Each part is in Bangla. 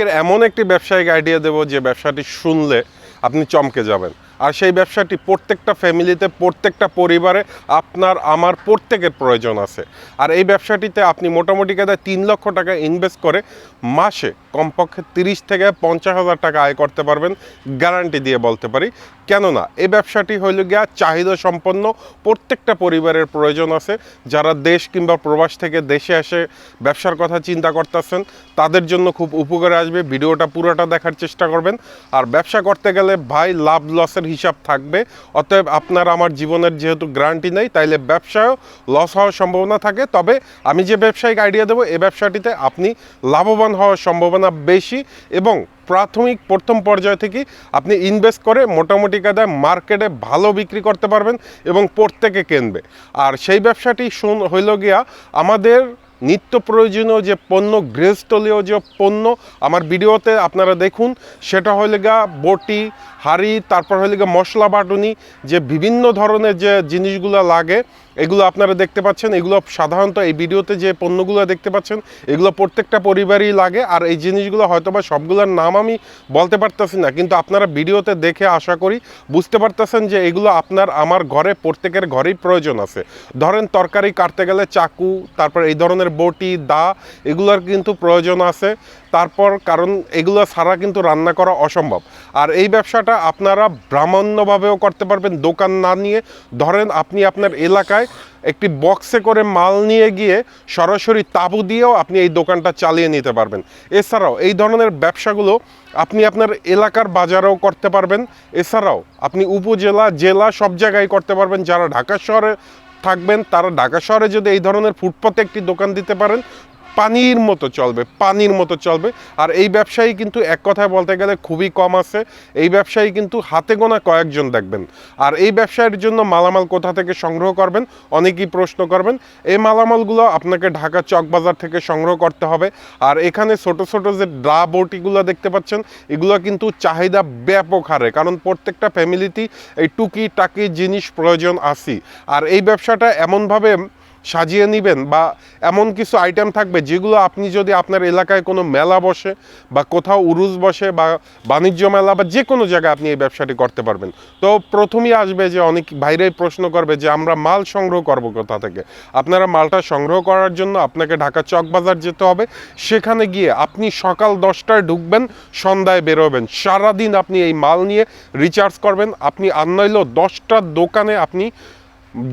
আজকের এমন একটি ব্যবসায়িক আইডিয়া দেব যে ব্যবসাটি শুনলে আপনি চমকে যাবেন। আর সেই ব্যবসাটি প্রত্যেকটা ফ্যামিলিতে, প্রত্যেকটা পরিবারে আপনার, আমার প্রত্যেকের প্রয়োজন আছে। আর এই ব্যবসাটিতে আপনি মোটামুটি কায়দায় তিন লক্ষ টাকা ইনভেস্ট করে মাসে কমপক্ষে তিরিশ থেকে পঞ্চাশ হাজার টাকা আয় করতে পারবেন গ্যারান্টি দিয়ে বলতে পারি। কেননা, এই ব্যবসাটি হইল গিয়া চাহিদা সম্পন্ন, প্রত্যেকটা পরিবারের প্রয়োজন আছে। যারা দেশ কিংবা প্রবাস থেকে দেশে এসে ব্যবসার কথা চিন্তা করতেছেন, তাদের জন্য খুব উপকারে আসবে। ভিডিওটা পুরোটা দেখার চেষ্টা করবেন। আর ব্যবসা করতে গেলে ভাই লাভ লসের হিসাব থাকবে। অতএব আপনার আমার জীবনের যেহেতু গ্যারান্টি নেই, তাইলে ব্যবসায়ও লস হওয়ার সম্ভাবনা থাকে। তবে আমি যে ব্যবসায়িক আইডিয়া দেবো এই ব্যবসাটিতে আপনি লাভবান হওয়ার সম্ভাবনা বেশি এবং প্রাথমিক প্রথম পর্যায় থেকে আপনি ইনভেস্ট করে মোটামুটি কাদায় মার্কেটে ভালো বিক্রি করতে পারবেন এবং প্রত্যেকে কিনবে। আর সেই ব্যবসাটি শুন, হইল গিয়া আমাদের নিত্য প্রয়োজনীয় যে পণ্য, গৃহস্থলীয় যে পণ্য, আমার ভিডিওতে আপনারা দেখুন, সেটা হইলে গা বটি হাঁড়ি, তারপর হইলে গা মশলা বাটুনি, যে বিভিন্ন ধরনের যে জিনিসগুলো লাগে, এগুলো আপনারা দেখতে পাচ্ছেন। এগুলো সাধারণত এই ভিডিওতে যে পণ্যগুলো দেখতে পাচ্ছেন, এগুলো প্রত্যেকটা পরিবারই লাগে। আর এই জিনিসগুলো হয়তো বা সবগুলোর নাম আমি বলতে পারতেছি না, কিন্তু আপনারা ভিডিওতে দেখে আশা করি বুঝতে পারতেছেন যে এগুলো আপনার, আমার ঘরে, প্রত্যেকের ঘরেই প্রয়োজন আছে। ধরেন তরকারি কাটতে গেলে চাকু, তারপর এই ধরনের বটি, দা, এগুলোর কিন্তু প্রয়োজন আছে। তারপর কারণ এগুলো ছাড়া কিন্তু রান্না করা অসম্ভব। আর এই ব্যবসাটা আপনারা ব্রাহ্মণ্যভাবেও করতে পারবেন। দোকান না নিয়ে, ধরেন আপনি আপনার এলাকায় একটি বক্সে করে মাল নিয়ে গিয়ে সরাসরি তাবু দিয়েও আপনি এই দোকানটা চালিয়ে নিতে পারবেন। এছাড়াও এই ধরনের ব্যবসাগুলো আপনি আপনার এলাকার বাজারেও করতে পারবেন। এছাড়াও আপনি উপজেলা, জেলা সব জায়গায় করতে পারবেন। যারা ঢাকা শহরে থাকবেন, তারা ঢাকা শহরে যদি এই ধরনের ফুটপাতে একটি দোকান দিতে পারেন পানির মতো চলবে, পানির মতো চলবে। আর এই ব্যবসায়ী কিন্তু এক কথায় বলতে গেলে খুবই কম আছে। এই ব্যবসায়ী কিন্তু হাতে গোনা কয়েকজন দেখবেন। আর এই ব্যবসায়ের জন্য মালামাল কোথা থেকে সংগ্রহ করবেন, অনেকেই প্রশ্ন করবেন। এই মালামালগুলো আপনাকে ঢাকা চকবাজার থেকে সংগ্রহ করতে হবে। আর এখানে ছোট ছোট যে ড্রা বটিগুলো দেখতে পাচ্ছেন, এগুলো কিন্তু চাহিদা ব্যাপক হারে। কারণ প্রত্যেকটা ফ্যামিলিতেই এই টুকি টাকি জিনিস প্রয়োজন আসি আর এই ব্যবসাটা এমনভাবে সাজিয়ে নেবেন বা এমন কিছু আইটেম থাকবে যেগুলো আপনি যদি আপনার এলাকায় কোনো মেলা বসে বা কোথাও উরুজ বসে বা বাণিজ্য মেলা বা যে কোনো জায়গায় আপনি এই ব্যবসাটি করতে পারবেন। তো প্রথমেই আসবে যে অনেক বাইরেই প্রশ্ন করবে যে আমরা মাল সংগ্রহ করব কোথা থেকে? আপনারা মালটা সংগ্রহ করার জন্য আপনাকে ঢাকা চকবাজার যেতে হবে। সেখানে গিয়ে আপনি সকাল দশটায় ঢুকবেন, সন্ধ্যায় বেরোবেন। সারাদিন আপনি এই মাল নিয়ে রিচার্জ করবেন। আপনি আর নইলেও দশটা দোকানে আপনি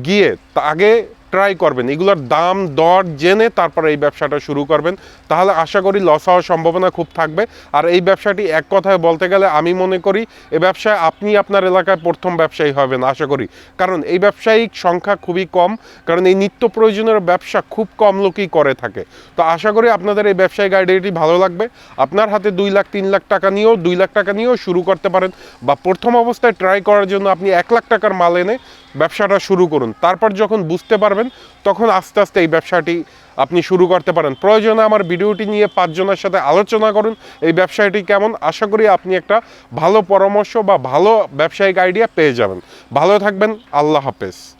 গিয়ে আগে ট্রাই করবেন। এগুলোর দাম, দর জেনে তারপরে এই ব্যবসাটা শুরু করবেন। তাহলে আশা করি লস হওয়ার সম্ভাবনা খুব থাকবে। আর এই ব্যবসাটি এক কথায় বলতে গেলে আমি মনে করি, এ ব্যবসায় আপনি আপনার এলাকায় প্রথম ব্যবসায়ী হবেন আশা করি। কারণ এই ব্যবসায়িক সংখ্যা খুবই কম, কারণ এই নিত্য প্রয়োজনের ব্যবসা খুব কম লোকই করে থাকে। তো আশা করি আপনাদের এই ব্যবসায়িক আইডিয়াটি ভালো লাগবে। আপনার হাতে দুই লাখ, তিন লাখ টাকা নিয়েও, দুই লাখ টাকা নিয়েও শুরু করতে পারেন। বা প্রথম অবস্থায় ট্রাই করার জন্য আপনি এক লাখ টাকার মাল এনে ব্যবসাটা শুরু করুন। তারপর যখন বুঝতে পারবেন, তখন আস্তে আস্তে এই ব্যবসাটি আপনি শুরু করতে পারেন। প্রয়োজনে আমার ভিডিওটি নিয়ে পাঁচজনের সাথে আলোচনা করুন, এই ব্যবসাটি কেমন। আশা করি আপনি একটা ভালো পরামর্শ বা ভালো ব্যবসায়িক আইডিয়া পেয়ে যাবেন। ভালো থাকবেন, আল্লাহ হাফেজ।